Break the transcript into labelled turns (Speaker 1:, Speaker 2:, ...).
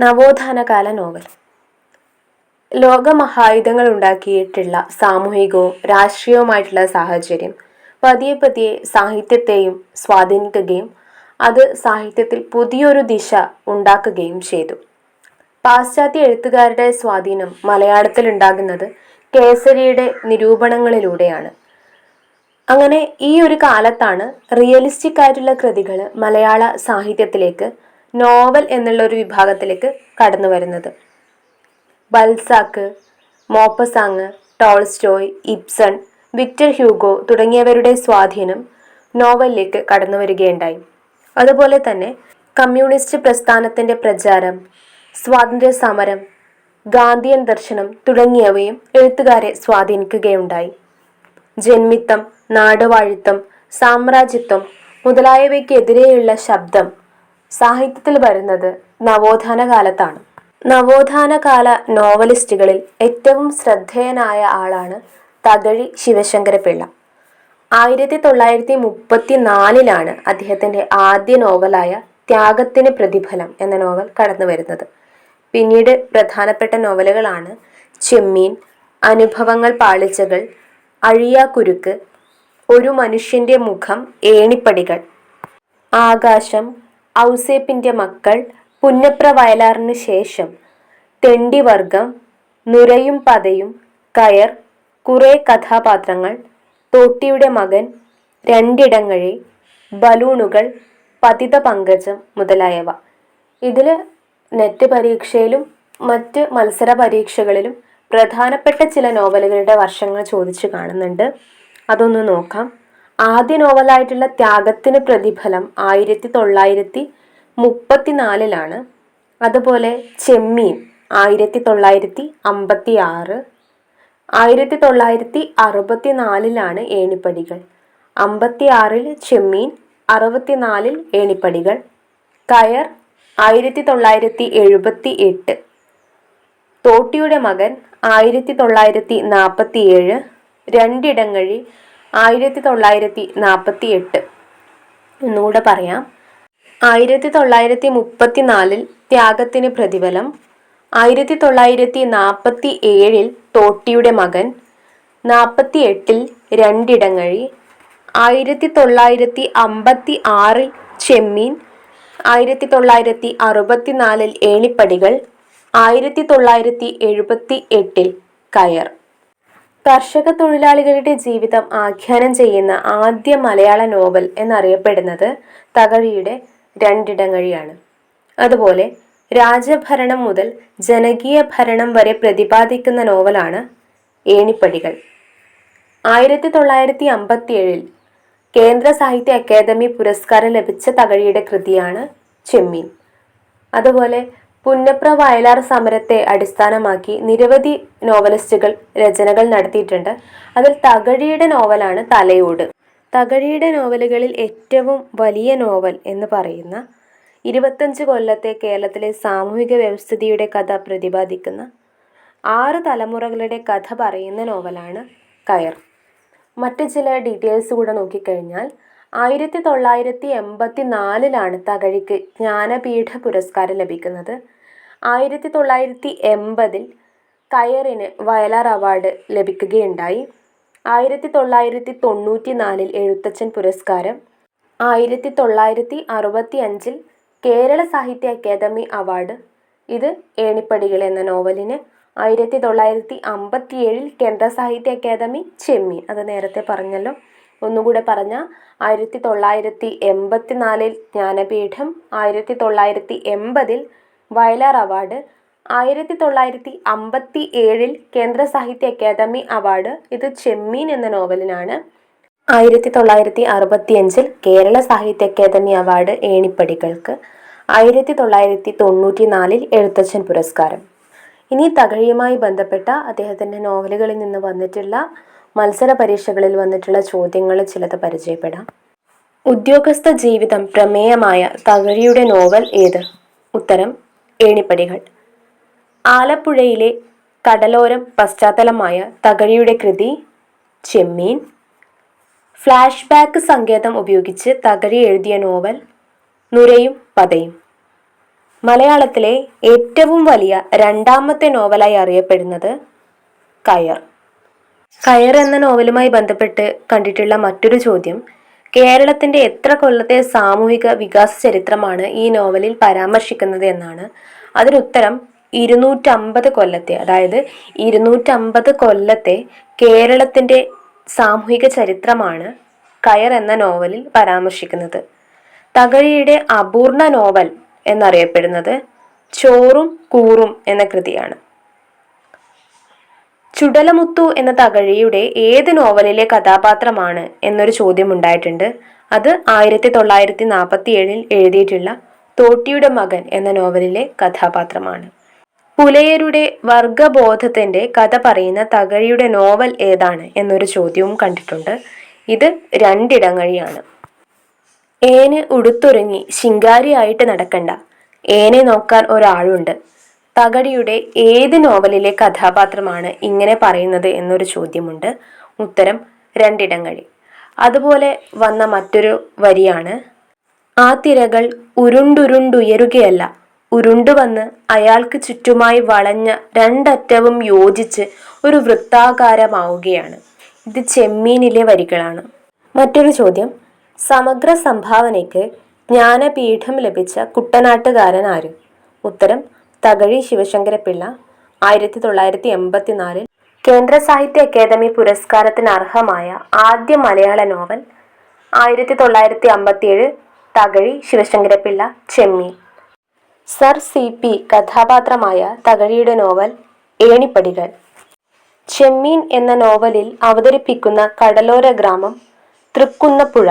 Speaker 1: നവോത്ഥാനകാല novel. ലോകമഹായുധങ്ങൾ ഉണ്ടാക്കിയിട്ടുള്ള സാമൂഹികവും രാഷ്ട്രീയവുമായിട്ടുള്ള സാഹചര്യം പതിയെ പതിയെ സാഹിത്യത്തെയും സ്വാധീനിക്കുകയും അത് സാഹിത്യത്തിൽ പുതിയൊരു ദിശ ഉണ്ടാക്കുകയും ചെയ്തു. പാശ്ചാത്യ എഴുത്തുകാരുടെ സ്വാധീനം മലയാളത്തിൽ ഉണ്ടാകുന്നത് കേസരിയുടെ നിരൂപണങ്ങളിലൂടെയാണ്. അങ്ങനെ ഈ ഒരു കാലത്താണ് റിയലിസ്റ്റിക് ആയിട്ടുള്ള കൃതികൾ മലയാള സാഹിത്യത്തിലേക്ക് നോവൽ എന്നുള്ള ഒരു വിഭാഗത്തിലേക്ക് കടന്നു വരുന്നത്. Balzac Maupassant Tolstoy Ibsen Victor Hugo തുടങ്ങിയവരുടെ സ്വാധീനം നോവലിലേക്ക് കടന്നു വരികയുണ്ടായി. അതുപോലെ തന്നെ കമ്മ്യൂണിസ്റ്റ് പ്രസ്ഥാനത്തിന്റെ പ്രചാരം സ്വാതന്ത്ര്യ സമരം ഗാന്ധിയൻ ദർശനം തുടങ്ങിയവയും എഴുത്തുകാരെ സ്വാധീനിക്കുകയുണ്ടായി. ജന്മിത്തം നാടുവാഴിത്തം സാമ്രാജ്യത്വം മുതലായവയ്ക്കെതിരെയുള്ള ശബ്ദം സാഹിത്യത്തിൽ വരുന്നത് നവോത്ഥാന കാലത്താണ് നവോത്ഥാന കാല നോവലിസ്റ്റുകളിൽ ഏറ്റവും ശ്രദ്ധേയനായ ആളാണ് തകഴി ശിവശങ്കരപിള്ള ആയിരത്തി തൊള്ളായിരത്തി മുപ്പത്തി നാലിലാണ് അദ്ദേഹത്തിന്റെ ആദ്യ നോവലായ ത്യാഗത്തിന് പ്രതിഫലം എന്ന നോവൽ കടന്നു വരുന്നത് പിന്നീട് പ്രധാനപ്പെട്ട നോവലുകളാണ് ചെമ്മീൻ അനുഭവങ്ങൾ പാളിച്ചകൾ അഴിയാക്കുരുക്ക് ഒരു മനുഷ്യന്റെ മുഖം ഏണിപ്പടികൾ ആകാശം ഔസേപ്പിന്റെ മക്കൾ പുന്നപ്ര വയലാറിനു ശേഷം തെണ്ടിവർഗം നുരയും പതയും കയർ കുറേ കഥാപാത്രങ്ങൾ തോട്ടിയുടെ മകൻ രണ്ടിടങ്ങഴി ബലൂണുകൾ പതിത പങ്കജം മുതലായവ. ഇതിൽ നെറ്റ് പരീക്ഷയിലും മറ്റ് മത്സര പരീക്ഷകളിലും പ്രധാനപ്പെട്ട ചില നോവലുകളുടെ വർഷങ്ങൾ ചോദിച്ചു കാണുന്നുണ്ട്. അതൊന്ന് നോക്കാം. ആദ്യ നോവലായിട്ടുള്ള ത്യാഗത്തിന് പ്രതിഫലം ആയിരത്തി തൊള്ളായിരത്തി മുപ്പത്തിനാലിലാണ്. അതുപോലെ ചെമ്മീൻ ആയിരത്തി തൊള്ളായിരത്തി അമ്പത്തി ആറ് ആയിരത്തി തൊള്ളായിരത്തി അറുപത്തി നാലിലാണ് ഏണിപ്പടികൾ. അമ്പത്തി ആറിൽ ചെമ്മീൻ അറുപത്തിനാലിൽ ഏണിപ്പടികൾ. കയർ ആയിരത്തി തൊള്ളായിരത്തി എഴുപത്തി എട്ട് തോട്ടിയുടെ മകൻ ആയിരത്തി തൊള്ളായിരത്തി നാൽപ്പത്തി ഏഴ് രണ്ടിടങ്ങഴി ആയിരത്തി തൊള്ളായിരത്തി നാൽപ്പത്തി എട്ട് എന്നുകൂടെ പറയാം. ആയിരത്തി തൊള്ളായിരത്തി മുപ്പത്തിനാലിൽ ത്യാഗത്തിന് പ്രതിഫലം. ആയിരത്തി തൊള്ളായിരത്തി നാൽപ്പത്തി ഏഴിൽ തോട്ടിയുടെ മകൻ. നാൽപ്പത്തി എട്ടിൽ രണ്ടിടങ്ങഴി. ആയിരത്തി തൊള്ളായിരത്തി അമ്പത്തി ആറിൽ ചെമ്മീൻ. ആയിരത്തി തൊള്ളായിരത്തി അറുപത്തിനാലിൽ ഏണിപ്പടികൾ. ആയിരത്തി തൊള്ളായിരത്തി എഴുപത്തി എട്ടിൽ കയർ. കർഷക തൊഴിലാളികളുടെ ജീവിതം ആഖ്യാനം ചെയ്യുന്ന ആദ്യ മലയാള നോവൽ എന്നറിയപ്പെടുന്നത് തകഴിയുടെ രണ്ടിടങ്ങഴിയാണ്. അതുപോലെ രാജഭരണം മുതൽ ജനകീയ ഭരണം വരെ പ്രതിപാദിക്കുന്ന നോവലാണ് ഏണിപ്പടികൾ. ആയിരത്തി തൊള്ളായിരത്തി അമ്പത്തി ഏഴിൽ കേന്ദ്ര സാഹിത്യ അക്കാദമി പുരസ്കാരം ലഭിച്ച തകഴിയുടെ കൃതിയാണ് ചെമ്മീൻ. അതുപോലെ പുന്നപ്ര വയലാർ സമരത്തെ അടിസ്ഥാനമാക്കി നിരവധി നോവലിസ്റ്റുകൾ രചനകൾ നടത്തിയിട്ടുണ്ട്. അതിൽ തകഴിയുടെ നോവലാണ് തലയോട്. തകഴിയുടെ നോവലുകളിൽ ഏറ്റവും വലിയ നോവൽ എന്ന് പറയുന്ന ഇരുപത്തഞ്ച് കൊല്ലത്തെ കേരളത്തിലെ സാമൂഹിക വ്യവസ്ഥിതിയുടെ കഥ പ്രതിപാദിക്കുന്ന ആറ് തലമുറകളുടെ കഥ പറയുന്ന നോവലാണ് കയർ. മറ്റു ചില ഡീറ്റെയിൽസ് കൂടെ നോക്കിക്കഴിഞ്ഞാൽ ആയിരത്തി തൊള്ളായിരത്തി എൺപത്തി നാലിലാണ് തകഴിക്ക് ജ്ഞാനപീഠ പുരസ്കാരം ലഭിക്കുന്നത്. ആയിരത്തി തൊള്ളായിരത്തി എൺപതിൽ കയറിന് വയലാർ അവാർഡ് ലഭിക്കുകയുണ്ടായി. ആയിരത്തി തൊള്ളായിരത്തി തൊണ്ണൂറ്റി നാലിൽ എഴുത്തച്ഛൻ പുരസ്കാരം. ആയിരത്തി തൊള്ളായിരത്തി അറുപത്തി അഞ്ചിൽ കേരള സാഹിത്യ അക്കാദമി അവാർഡ്. ഇത് ഏണിപ്പടികൾ എന്ന നോവലിന്. ആയിരത്തി തൊള്ളായിരത്തി അമ്പത്തിയേഴിൽ കേന്ദ്ര സാഹിത്യ അക്കാദമി ചെമ്മീൻ. അത് നേരത്തെ പറഞ്ഞല്ലോ. ഒന്നുകൂടെ പറഞ്ഞ ആയിരത്തി തൊള്ളായിരത്തി എൺപത്തി നാലിൽ ജ്ഞാനപീഠം ആയിരത്തി തൊള്ളായിരത്തി എൺപതിൽ വയലാർ അവാർഡ് ആയിരത്തി തൊള്ളായിരത്തി അമ്പത്തി ഏഴിൽ കേന്ദ്ര സാഹിത്യ അക്കാദമി അവാർഡ്. ഇത് ചെമ്മീൻ എന്ന നോവലിനാണ്. ആയിരത്തി തൊള്ളായിരത്തി അറുപത്തിയഞ്ചിൽ കേരള സാഹിത്യ അക്കാദമി അവാർഡ് ഏണിപ്പടികൾക്ക്. ആയിരത്തി തൊള്ളായിരത്തി തൊണ്ണൂറ്റി നാലിൽ എഴുത്തച്ഛൻ പുരസ്കാരം. ഇനി തകഴിയുമായി ബന്ധപ്പെട്ട അദ്ദേഹത്തിന്റെ നോവലുകളിൽ നിന്ന് വന്നിട്ടുള്ള മത്സര പരീക്ഷകളിൽ വന്നിട്ടുള്ള ചോദ്യങ്ങൾ ചിലത് പരിചയപ്പെടാം. ഉദ്യോഗസ്ഥ ജീവിതം പ്രമേയമായ തകഴിയുടെ നോവൽ ഏത്? ഉത്തരം ഏണിപ്പടികൾ. ആലപ്പുഴയിലെ കടലോരം പശ്ചാത്തലമായ തകഴിയുടെ കൃതി ചെമ്മീൻ. ഫ്ലാഷ് ബാക്ക് സങ്കേതം ഉപയോഗിച്ച് തകഴി എഴുതിയ നോവൽ നുരയും പതയും. മലയാളത്തിലെ ഏറ്റവും വലിയ രണ്ടാമത്തെ നോവലായി അറിയപ്പെടുന്നത് കയർ. കയർ എന്ന നോവലുമായി ബന്ധപ്പെട്ട് കണ്ടിട്ടുള്ള മറ്റൊരു ചോദ്യം കേരളത്തിന്റെ എത്ര കൊല്ലത്തെ സാമൂഹിക വികാസ ചരിത്രമാണ് ഈ നോവലിൽ പരാമർശിക്കുന്നത് എന്നാണ്. അതിനുത്തരം ഇരുന്നൂറ്റമ്പത് കൊല്ലത്തെ അതായത് ഇരുന്നൂറ്റമ്പത് കൊല്ലത്തെ കേരളത്തിന്റെ സാമൂഹിക ചരിത്രമാണ് കയർ എന്ന നോവലിൽ പരാമർശിക്കുന്നത്. തകഴിയുടെ അപൂർണ നോവൽ എന്നറിയപ്പെടുന്നത് ചോറും കൂറും എന്ന കൃതിയാണ്. ചുടലമുത്തു എന്ന തകഴിയുടെ ഏത് നോവലിലെ കഥാപാത്രമാണ് എന്നൊരു ചോദ്യം ഉണ്ടായിട്ടുണ്ട് അത് ആയിരത്തി തൊള്ളായിരത്തി നാൽപ്പത്തി ഏഴിൽ എഴുതിയിട്ടുള്ള തോട്ടിയുടെ മകൻ എന്ന നോവലിലെ കഥാപാത്രമാണ്. പുലയരുടെ വർഗബോധത്തിന്റെ കഥ പറയുന്ന തകഴിയുടെ നോവൽ ഏതാണ് എന്നൊരു ചോദ്യവും കണ്ടിട്ടുണ്ട്. ഇത് രണ്ടിടങ്ങഴിയാണ്. ഏന് ഉടുത്തൊരുങ്ങി ശിങ്കാരിയായിട്ട് നടക്കണ്ട. ഏനെ നോക്കാൻ ഒരാളുണ്ട്. തകഴിയുടെ ഏത് നോവലിലെ കഥാപാത്രമാണ് ഇങ്ങനെ പറയുന്നത് എന്നൊരു ചോദ്യമുണ്ട്. ഉത്തരം രണ്ടിടങ്ങഴി. അതുപോലെ വന്ന മറ്റൊരു വരിയാണ്. ആ തിരകൾ ഉരുണ്ടുരുണ്ടുയരുകയല്ല. ഉരുണ്ടുവന്ന് അയാൾക്ക് ചുറ്റുമായി വളഞ്ഞ രണ്ടറ്റവും യോജിച്ച് ഒരു വൃത്താകാരമാവുകയാണ്. ഇത് ചെമ്മീനിലെ വരികളാണ്. മറ്റൊരു ചോദ്യം. സമഗ്ര സംഭാവനയ്ക്ക് ജ്ഞാനപീഠം ലഭിച്ച കുട്ടനാട്ടുകാരൻ ആര്? ഉത്തരം തകഴി ശിവശങ്കരപിള്ള ആയിരത്തി തൊള്ളായിരത്തി എൺപത്തിനാലിൽ കേന്ദ്ര സാഹിത്യ അക്കാദമി പുരസ്കാരത്തിന് അർഹമായ ആദ്യ മലയാള നോവൽ ആയിരത്തി തൊള്ളായിരത്തി അമ്പത്തിയേഴ് തകഴി ശിവശങ്കരപിള്ള ചെമ്മീൻ സർ സി പി കഥാപാത്രമായ തകഴിയുടെ നോവൽ ഏണിപ്പടികൾ. ചെമ്മീൻ എന്ന നോവലിൽ അവതരിപ്പിക്കുന്ന കടലോര ഗ്രാമം തൃക്കുന്നപ്പുഴ.